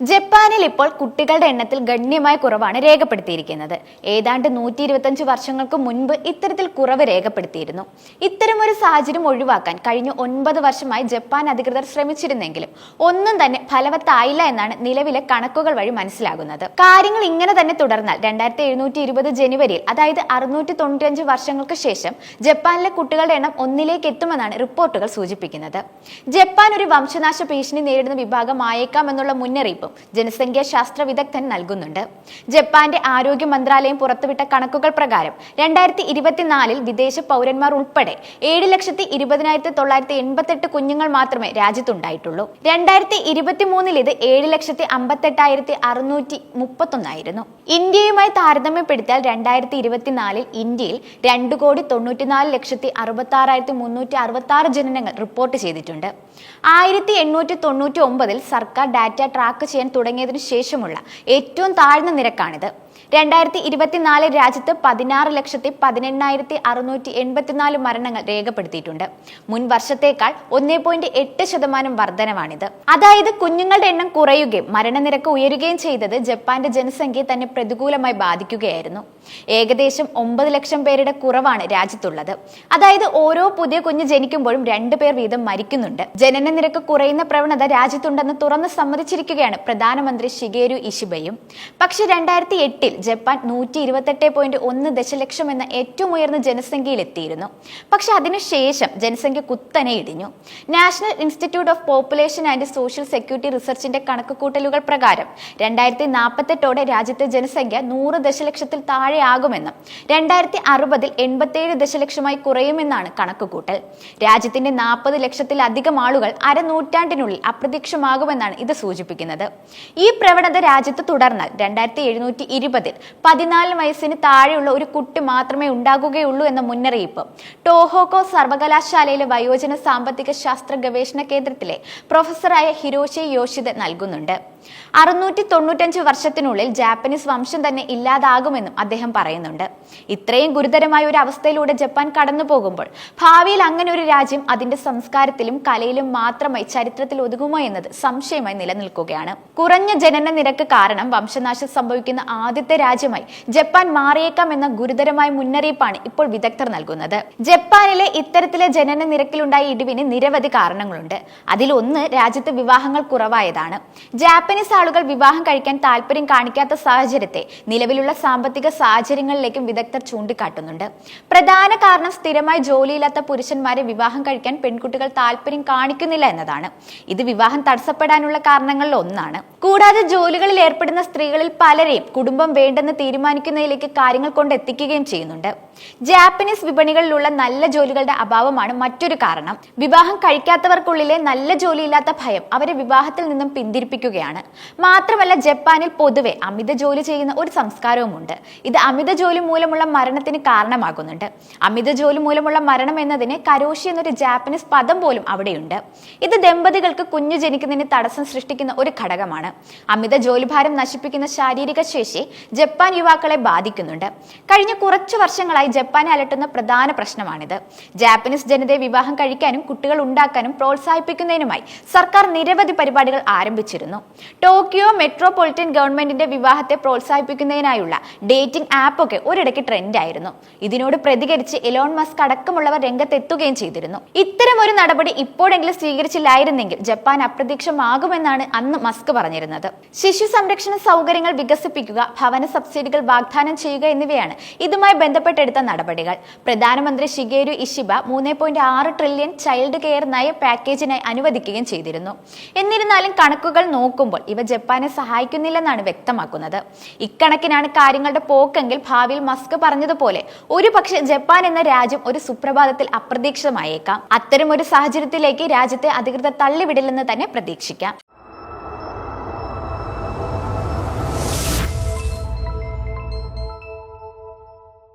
ജപ്പാനിൽ ഇപ്പോൾ കുട്ടികളുടെ എണ്ണത്തിൽ ഗണ്യമായ കുറവാണ് രേഖപ്പെടുത്തിയിരിക്കുന്നത്. ഏതാണ്ട് നൂറ്റി ഇരുപത്തഞ്ച് വർഷങ്ങൾക്ക് മുൻപ് ഇത്തരത്തിൽ കുറവ് രേഖപ്പെടുത്തിയിരുന്നു. ഇത്തരമൊരു സാഹചര്യം ഒഴിവാക്കാൻ കഴിഞ്ഞ ഒൻപത് വർഷമായി ജപ്പാൻ അധികൃതർ ശ്രമിച്ചിരുന്നെങ്കിലും ഒന്നും തന്നെ ഫലവത്തായില്ല എന്നാണ് നിലവിലെ കണക്കുകൾ വഴി മനസ്സിലാകുന്നത്. കാര്യങ്ങൾ ഇങ്ങനെ തന്നെ തുടർന്നാൽ രണ്ടായിരത്തി എഴുന്നൂറ്റി ഇരുപത് ജനുവരിയിൽ അതായത് അറുന്നൂറ്റി തൊണ്ണൂറ്റിയഞ്ച് വർഷങ്ങൾക്ക് ശേഷം ജപ്പാനിലെ കുട്ടികളുടെ എണ്ണം ഒന്നിലേക്ക് എത്തുമെന്നാണ് റിപ്പോർട്ടുകൾ സൂചിപ്പിക്കുന്നത്. ജപ്പാൻ ഒരു വംശനാശ ഭീഷണി നേരിടുന്ന വിഭാഗമായേക്കാമെന്നുള്ള മുന്നറിയിപ്പ് മുന്നറിയിപ്പും ജനസംഖ്യാ ശാസ്ത്ര വിദഗ്ധൻ നൽകുന്നുണ്ട്. ജപ്പാന്റെ ആരോഗ്യ മന്ത്രാലയം പുറത്തുവിട്ട കണക്കുകൾ പ്രകാരം രണ്ടായിരത്തി ഇരുപത്തിനാലിൽ വിദേശ പൗരന്മാർ ഉൾപ്പെടെ ഏഴ് ലക്ഷത്തി ഇരുപതിനായിരത്തി തൊള്ളായിരത്തി എൺപത്തെട്ട് കുഞ്ഞുങ്ങൾ മാത്രമേ രാജ്യത്തുണ്ടായിട്ടുള്ളൂ. രണ്ടായിരത്തി ഇരുപത്തി മൂന്നിൽ ഇത് ഏഴ് ലക്ഷത്തി അമ്പത്തെട്ടായിരത്തി അറുന്നൂറ്റി മുപ്പത്തൊന്നായിരുന്നു ഇന്ത്യയുമായി താരതമ്യപ്പെടുത്തിയാൽ രണ്ടായിരത്തി ഇരുപത്തിനാലിൽ ഇന്ത്യയിൽ രണ്ട് കോടി തൊണ്ണൂറ്റിനാല് ലക്ഷത്തി അറുപത്തി ആറായിരത്തി മുന്നൂറ്റി അറുപത്തി ആറ് ജനനങ്ങൾ റിപ്പോർട്ട് ചെയ്തിട്ടുണ്ട്. ആയിരത്തി എണ്ണൂറ്റി തൊണ്ണൂറ്റി ഒമ്പതിൽ സർക്കാർ ഡാറ്റ ട്രാക്ക് ചെയ്യാൻ തുടങ്ങിയതിനു ശേഷമുള്ള ഏറ്റവും താഴ്ന്ന നിരക്കാണിത്. രണ്ടായിരത്തി ഇരുപത്തിനാല് രാജ്യത്ത് പതിനാറ് ലക്ഷത്തി പതിനെണ്ണായിരത്തി അറുന്നൂറ്റി എൺപത്തിനാല് മരണങ്ങൾ രേഖപ്പെടുത്തിയിട്ടുണ്ട്. മുൻ വർഷത്തേക്കാൾ ഒന്നേ പോയിന്റ് എട്ട് ശതമാനം വർധനമാണിത് അതായത് കുഞ്ഞുങ്ങളുടെ എണ്ണം കുറയുകയും മരണനിരക്ക് ഉയരുകയും ചെയ്തത് ജപ്പാന്റെ ജനസംഖ്യയെ തന്നെ പ്രതികൂലമായി ബാധിക്കുകയായിരുന്നു. ഏകദേശം ഒമ്പത് ലക്ഷം പേരുടെ കുറവാണ് രാജ്യത്തുള്ളത്. അതായത് ഓരോ പുതിയ കുഞ്ഞ് ജനിക്കുമ്പോഴും രണ്ടു പേർ വീതം മരിക്കുന്നുണ്ട്. ജനന നിരക്ക് കുറയുന്ന പ്രവണത രാജ്യത്തുണ്ടെന്ന് തുറന്ന് സമ്മതിച്ചിരിക്കുകയാണ് പ്രധാനമന്ത്രി ഷിഗേരു ഇഷിബയും. പക്ഷെ രണ്ടായിരത്തി എട്ടിൽ ജപ്പാൻ നൂറ്റി ഇരുപത്തെട്ട് പോയിന്റ് ഒന്ന് ദശലക്ഷം എന്ന ഏറ്റവും ഉയർന്ന ജനസംഖ്യയിലെത്തിയിരുന്നു. പക്ഷെ അതിനുശേഷം ജനസംഖ്യ കുത്തനെ ഇടിഞ്ഞു. National institute of population and social security റിസർച്ചിന്റെ കണക്കുകൂട്ടലുകൾ പ്രകാരം രണ്ടായിരത്തി നാൽപ്പത്തെട്ടോടെ രാജ്യത്തെ ജനസംഖ്യ നൂറ് ദശലക്ഷത്തിൽ താഴെയാകുമെന്നും രണ്ടായിരത്തി അറുപതിൽ എൺപത്തേഴ് ദശലക്ഷമായി കുറയുമെന്നാണ് കണക്കുകൂട്ടൽ. രാജ്യത്തിന്റെ നാൽപ്പത് ലക്ഷത്തിലധികം ആളുകൾ അരനൂറ്റാണ്ടിനുള്ളിൽ അപ്രത്യക്ഷമാകുമെന്നാണ് ഇത് സൂചിപ്പിക്കുന്നത്. ഈ പ്രവണത രാജ്യത്ത് തുടർന്നാൽ രണ്ടായിരത്തി എഴുന്നൂറ്റി ഇരുപതിൽ പതിനാല് വയസ്സിന് താഴെയുള്ള ഒരു കുട്ടി മാത്രമേ ഉണ്ടാകുകയുള്ളൂ എന്ന മുന്നറിയിപ്പ്. ടോഹോക്കോ സർവകലാശാലയിലെ വയോജന സാമ്പത്തിക ശാസ്ത്ര ഗവേഷണ കേന്ദ്രത്തിലെ പ്രൊഫസറായ ഹിരോഷി യോഷിത നൽകുന്നുണ്ട്. അറുന്നൂറ്റി തൊണ്ണൂറ്റഞ്ച് വർഷത്തിനുള്ളിൽ ജാപ്പനീസ് വംശം തന്നെ ഇല്ലാതാകുമെന്നും അദ്ദേഹം പറയുന്നുണ്ട്. ഇത്രയും ഗുരുതരമായ ഒരു അവസ്ഥയിലൂടെ ജപ്പാൻ കടന്നു പോകുമ്പോൾ ഭാവിയിൽ അങ്ങനെ ഒരു രാജ്യം അതിന്റെ സംസ്കാരത്തിലും കലയിലും മാത്രമായി ചരിത്രത്തിൽ ഒതുങ്ങുമോ എന്നത് സംശയമായി നിലനിൽക്കുകയാണ്. കുറഞ്ഞ ജനന നിരക്ക് കാരണം വംശനാശം സംഭവിക്കുന്ന ആദ്യത്തെ രാജ്യമായി ജപ്പാൻ മാറിയേക്കാം എന്ന ഗുരുതരമായ മുന്നറിയിപ്പാണ് ഇപ്പോൾ വിദഗ്ധർ നൽകുന്നത്. ജപ്പാനിലെ ഇത്തരത്തിലെ ജനന നിരക്കിലുണ്ടായ ഇടിവിന് നിരവധി കാരണങ്ങളുണ്ട്. അതിലൊന്ന് രാജ്യത്ത് വിവാഹങ്ങൾ കുറവായതാണ്. ജാപ്പനീസ് ആളുകൾ വിവാഹം കഴിക്കാൻ താല്പര്യം കാണിക്കാത്ത സാഹചര്യത്തെ നിലവിലുള്ള സാമ്പത്തിക സാഹചര്യങ്ങളിലേക്കും വിദഗ്ധർ ചൂണ്ടിക്കാട്ടുന്നുണ്ട്. പ്രധാന കാരണം സ്ഥിരമായി ജോലിയില്ലാത്ത പുരുഷന്മാരെ വിവാഹം കഴിക്കാൻ പെൺകുട്ടികൾ താല്പര്യം കാണിക്കുന്നില്ല എന്നതാണ്. ഇത് വിവാഹം തടസ്സപ്പെടാനുള്ള കാരണങ്ങളിൽ ഒന്നാണ്. കൂടാതെ ജോലികളിൽ ഏർപ്പെടുന്ന സ്ത്രീകളിൽ പലരെയും കുടുംബം വേണ്ടെന്ന് തീരുമാനിക്കുന്നതിലേക്ക് കാര്യങ്ങൾ കൊണ്ടെത്തിക്കുകയും ചെയ്യുന്നുണ്ട്. ജാപ്പനീസ് വിപണികളിലുള്ള നല്ല ജോലികളുടെ അഭാവമാണ് മറ്റൊരു കാരണം. വിവാഹം കഴിക്കാത്തവർക്കുള്ളിലെ നല്ല ജോലിയില്ലാത്ത ഭയം അവരെ വിവാഹത്തിൽ നിന്നും പിന്തിരിപ്പിക്കുകയാണ്. മാത്രമല്ല ജപ്പാനിൽ പൊതുവെ അമിത ജോലി ചെയ്യുന്ന ഒരു സംസ്കാരവുമുണ്ട്. ഇത് അമിത ജോലി മൂലമുള്ള മരണത്തിന് കാരണമാകുന്നുണ്ട്. അമിത ജോലി മൂലമുള്ള മരണം എന്നതിന് കരോഷി എന്നൊരു ജാപ്പനീസ് പദം പോലും അവിടെയുണ്ട്. ഇത് ദമ്പതികൾക്ക് കുഞ്ഞു ജനിക്കുന്നതിന് തടസ്സം സൃഷ്ടിക്കുന്ന ഒരു ഘടകമാണ്. അമിത ജോലിഭാരം നശിപ്പിക്കുന്ന ശാരീരിക ശേഷി ജപ്പാൻ യുവാക്കളെ ബാധിക്കുന്നുണ്ട്. കഴിഞ്ഞ കുറച്ചു വർഷങ്ങളായി ജപ്പാനെ അലട്ടുന്ന പ്രധാന പ്രശ്നമാണിത്. ജാപ്പനീസ് ജനതയെ വിവാഹം കഴിക്കാനും കുട്ടികൾ ഉണ്ടാക്കാനും പ്രോത്സാഹിപ്പിക്കുന്നതിനുമായി സർക്കാർ നിരവധി പരിപാടികൾ ആരംഭിച്ചിരുന്നു. ടോക്കിയോ മെട്രോപൊളിറ്റൻ ഗവൺമെന്റിന്റെ വിവാഹത്തെ പ്രോത്സാഹിപ്പിക്കുന്നതിനായുള്ള ഡേറ്റിംഗ് ആപ്പ് ആപ്പൊക്കെ ഒരിടയ്ക്ക് ട്രെൻഡായിരുന്നു. ഇതിനോട് പ്രതികരിച്ച് എലോൺ മസ്ക് അടക്കമുള്ളവർ രംഗത്തെത്തുകയും ചെയ്തിരുന്നു. ഇത്തരം ഒരു നടപടി ഇപ്പോഴെങ്കിലും സ്വീകരിച്ചില്ലായിരുന്നെങ്കിൽ ജപ്പാൻ അപ്രത്യക്ഷമാകുമെന്നാണ് അന്ന് മസ്ക് പറഞ്ഞിരുന്നത്. ശിശു സംരക്ഷണ സൗകര്യങ്ങൾ വികസിപ്പിക്കുക ഭവന സബ്സിഡികൾ വാഗ്ദാനം ചെയ്യുക എന്നിവയാണ് ഇതുമായി ബന്ധപ്പെട്ടെടുത്ത നടപടികൾ. പ്രധാനമന്ത്രി ഷിഗേരു ഇഷിബ മൂന്ന് പോയിന്റ് ആറ് ട്രില്യൺ ചൈൽഡ് കെയർ നയ പാക്കേജിനായി അനുവദിക്കുകയും ചെയ്തിരുന്നു. എന്നിരുന്നാലും കണക്കുകൾ നോക്കുമ്പോൾ ഇവ ജപ്പാനെ സഹായിക്കുന്നില്ലെന്നാണ് വ്യക്തമാക്കുന്നത്. ഇക്കണക്കിനാണ് കാര്യങ്ങളുടെ പോക്കെങ്കിൽ ഭാവിയിൽ മസ്ക് പറഞ്ഞതുപോലെ ഒരു പക്ഷേ ജപ്പാൻ എന്ന രാജ്യം ഒരു സുപ്രഭാതത്തിൽ അപ്രതീക്ഷിതമായേക്കാം. അത്തരം ഒരു സാഹചര്യത്തിലേക്ക് രാജ്യത്തെ അധികൃതർ തള്ളിവിടില്ലെന്ന് തന്നെ പ്രതീക്ഷിക്കാം.